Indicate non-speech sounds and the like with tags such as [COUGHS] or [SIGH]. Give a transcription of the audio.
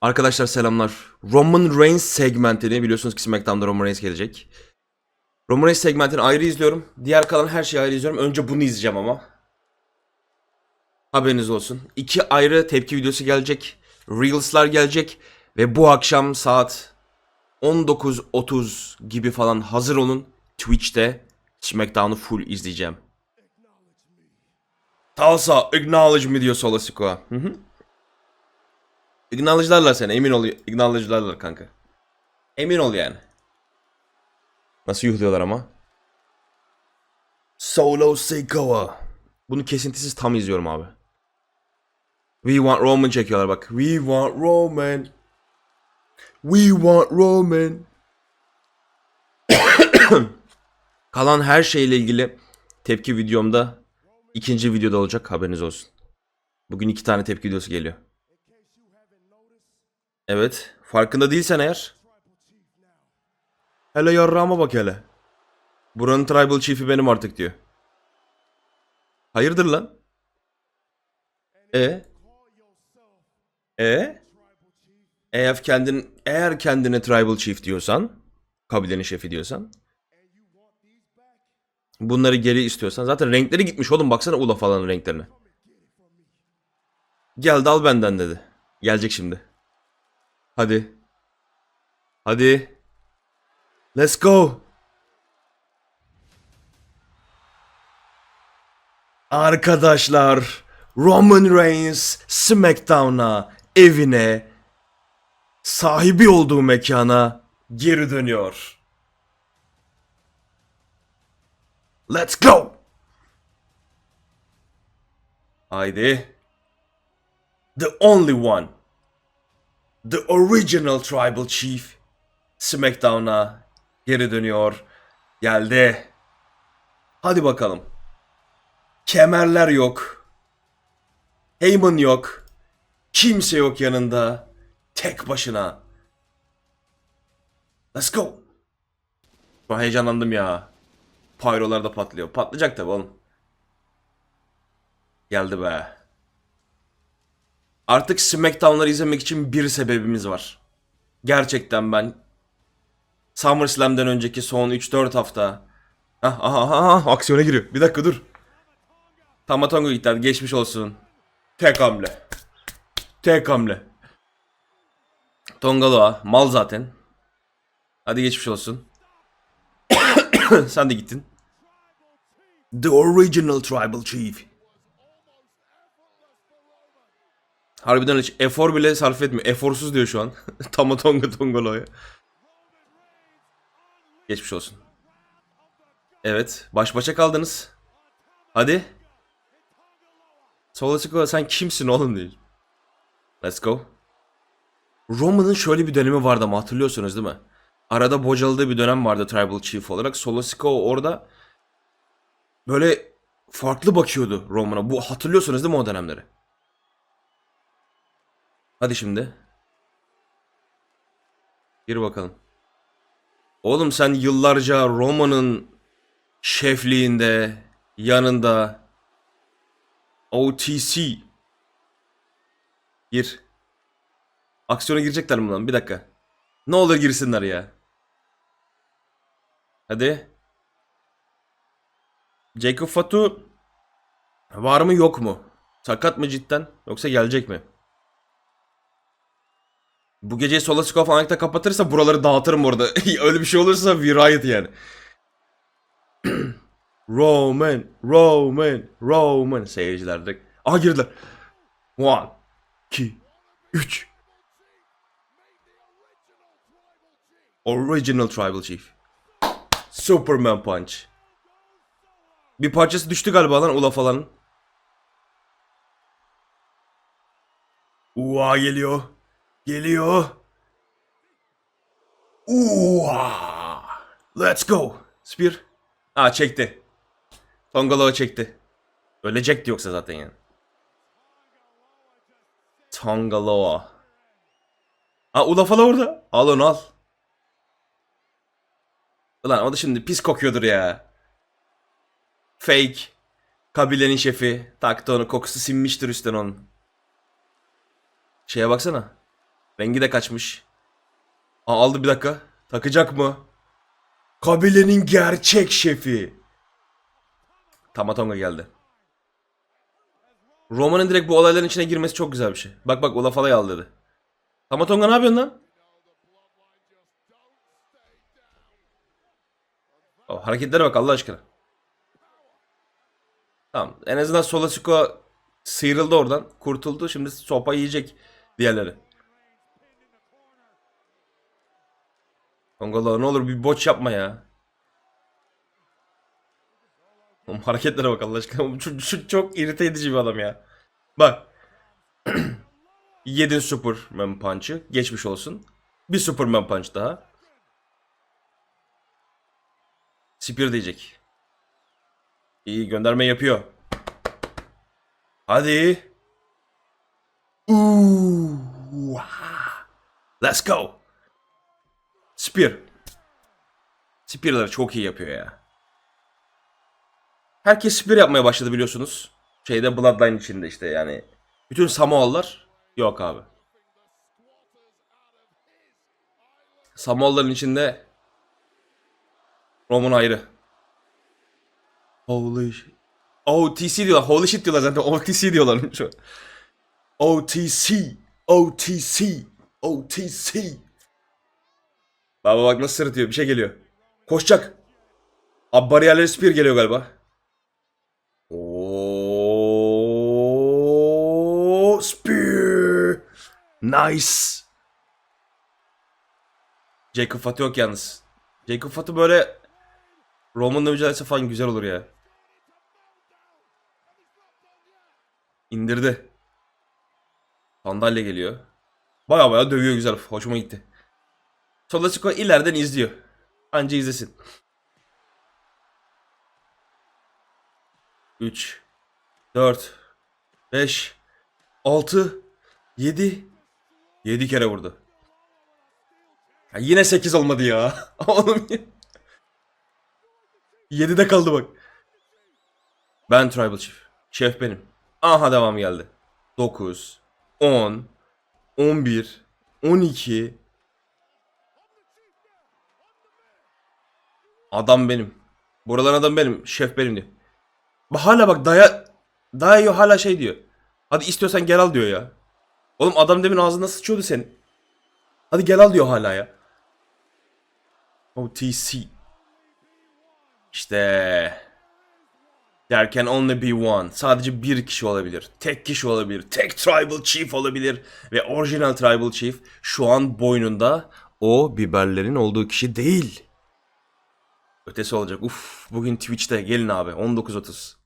Arkadaşlar selamlar. Roman Reigns segmentini biliyorsunuz ki SmackDown'da Roman Reigns gelecek. Roman Reigns segmentini ayrı izliyorum. Diğer kalan her şeyi ayrı izliyorum. Önce bunu izleyeceğim ama. Haberiniz olsun. İki ayrı tepki videosu gelecek. Reels'lar gelecek. Ve bu akşam saat 19.30 gibi falan hazır olun. Twitch'te SmackDown'u full izleyeceğim. Tulsa acknowledge me diyor Solo Sikoa. Hı hı. Acknowledge'larlar seni emin ol. Acknowledge'larlar kanka. Emin ol yani. Nasıl yuhluyorlar ama. Solo Sikoa. Bunu kesintisiz tam izliyorum abi. We want Roman çekiyorlar bak. We want Roman. We want Roman. [COUGHS] Kalan her şeyle ilgili tepki videomda ikinci videoda olacak haberiniz olsun. Bugün iki tane tepki videosu geliyor. Evet. Farkında değilsen eğer. Hele yarrağıma bak hele. Buranın tribal chief'i benim artık diyor. Hayırdır lan? E? E? Eğer kendin eğer kendine tribal chief diyorsan, kabilenin şefi diyorsan, bunları geri istiyorsan zaten renkleri gitmiş oğlum baksana Ula falan renklerine. Gel dal benden dedi. Gelecek şimdi. Hadi. Hadi. Let's go. Arkadaşlar, Roman Reigns SmackDown'a, evine, sahibi olduğu mekana geri dönüyor. Let's go. Haydi. The only one. The original tribal chief SmackDown'a geri dönüyor. Geldi. Hadi bakalım. Kemerler yok. Heyman yok. Kimse yok yanında. Tek başına. Let's go. Ben heyecanlandım ya. Pyrolar da patlıyor. Patlayacak tabi oğlum. Geldi be. Artık SmackDown'ları izlemek için bir sebebimiz var. Gerçekten ben SummerSlam'den önceki son 3-4 hafta Ah, aha, aha, aha, aksiyona giriyor. Bir dakika dur. Tamatongo gitti. Geçmiş olsun. Tek hamle. Tek hamle. Tongaloa. Mal zaten. Hadi geçmiş olsun. [COUGHS] Sen de gittin. The original tribal chief. Harbiden hiç efor bile sarf etmiyor. Eforsuz diyor şu an. [LAUGHS] Tamatonga Tongalo'ya. Geçmiş olsun. Evet. Baş başa kaldınız. Hadi. Solo Sikoa sen kimsin oğlum değil. Let's go. Roman'ın şöyle bir dönemi vardı ama hatırlıyorsunuz değil mi? Arada bocaladığı bir dönem vardı Tribal Chief olarak. Solo Sikoa orada böyle farklı bakıyordu Roman'a. Bu hatırlıyorsunuz değil mi o dönemleri? Hadi şimdi. Gir bakalım. Oğlum sen yıllarca Roma'nın şefliğinde, yanında OTC Gir. Aksiyona girecekler mi lan? Bir dakika. Ne olur girsinler ya. Hadi. Jacob Fatu var mı yok mu? Sakat mı cidden? Yoksa gelecek mi? Bu geceyi sola scope falan da kapatırsa buraları dağıtırım orada. [LAUGHS] Öyle bir şey olursa we riot yani. [CLEARS THROAT] Roman, Roman, Roman. Seyirciler direkt. Aha girdiler. One, iki, üç. Original Tribal Chief. Superman Punch. Bir parçası düştü galiba lan Ula falan. Ua geliyor. Geliyor. Ua. Let's go. Spear. Aa çekti. Tongaloa çekti. Ölecekti yoksa zaten yani. Tongaloa. Aa Ula falan orada. Al onu al. Ulan o da şimdi pis kokuyordur ya. Fake. Kabilenin şefi. Taktı onu. Kokusu sinmiştir üstten onun. Şeye baksana. Rengi de kaçmış. Aa, aldı bir dakika. Takacak mı? Kabilenin gerçek şefi. Tamatonga geldi. Roman'ın direkt bu olayların içine girmesi çok güzel bir şey. Bak bak Olaf Alay al dedi. Tamatonga ne yapıyorsun lan? Oh, hareketlere bak Allah aşkına. Tamam. En azından Solasuko sıyrıldı oradan. Kurtuldu. Şimdi sopa yiyecek diğerleri. Tongala ne olur bir boç yapma ya. Oğlum hareketlere bak Allah aşkına. Şu, şu çok irite edici bir adam ya. Bak. [CLEARS THROAT] Yedin Superman Punch'ı. Geçmiş olsun. Bir Superman Punch daha. Spear diyecek. İyi gönderme yapıyor. Hadi. Ooh. Let's go. Spear. Spear'ları çok iyi yapıyor ya. Herkes spear yapmaya başladı biliyorsunuz. Şeyde Bloodline içinde işte yani. Bütün Samoalılar yok abi. Samoalıların içinde Roman ayrı. Holy. OTC diyorlar. Holy shit diyorlar zaten. OTC diyorlar. [LAUGHS] OTC. OTC. OTC. Baba bak nasıl sırıtıyor. Bir şey geliyor. Koşacak. Abi bariyerleri spear geliyor galiba. Oo, spear. Nice. Jacob Fatih yok yalnız. Jacob Fatih böyle Roman'la mücadelesi falan güzel olur ya. İndirdi. Sandalye geliyor. Baya baya dövüyor güzel. Hoşuma gitti. Solasiko ileriden izliyor. Anca izlesin. 3 4 5 6 7 7 kere vurdu. Ya yine 8 olmadı ya. [LAUGHS] Oğlum 7'de kaldı bak. Ben Tribal Chief. Şef benim. Aha devam geldi. 9 10 11 12 Adam benim. Buraların adam benim. Şef benim diyor. Bak Hala bak daya dayıyor hala şey diyor. Hadi istiyorsan gel al diyor ya. Oğlum adam demin ağzına sıçıyordu senin. Hadi gel al diyor hala ya. OTC. İşte. There can only be one. Sadece bir kişi olabilir. Tek kişi olabilir. Tek tribal chief olabilir. Ve orijinal tribal chief şu an boynunda o biberlerin olduğu kişi değil. Ötesi olacak. Uf, bugün Twitch'te gelin abi 19.30.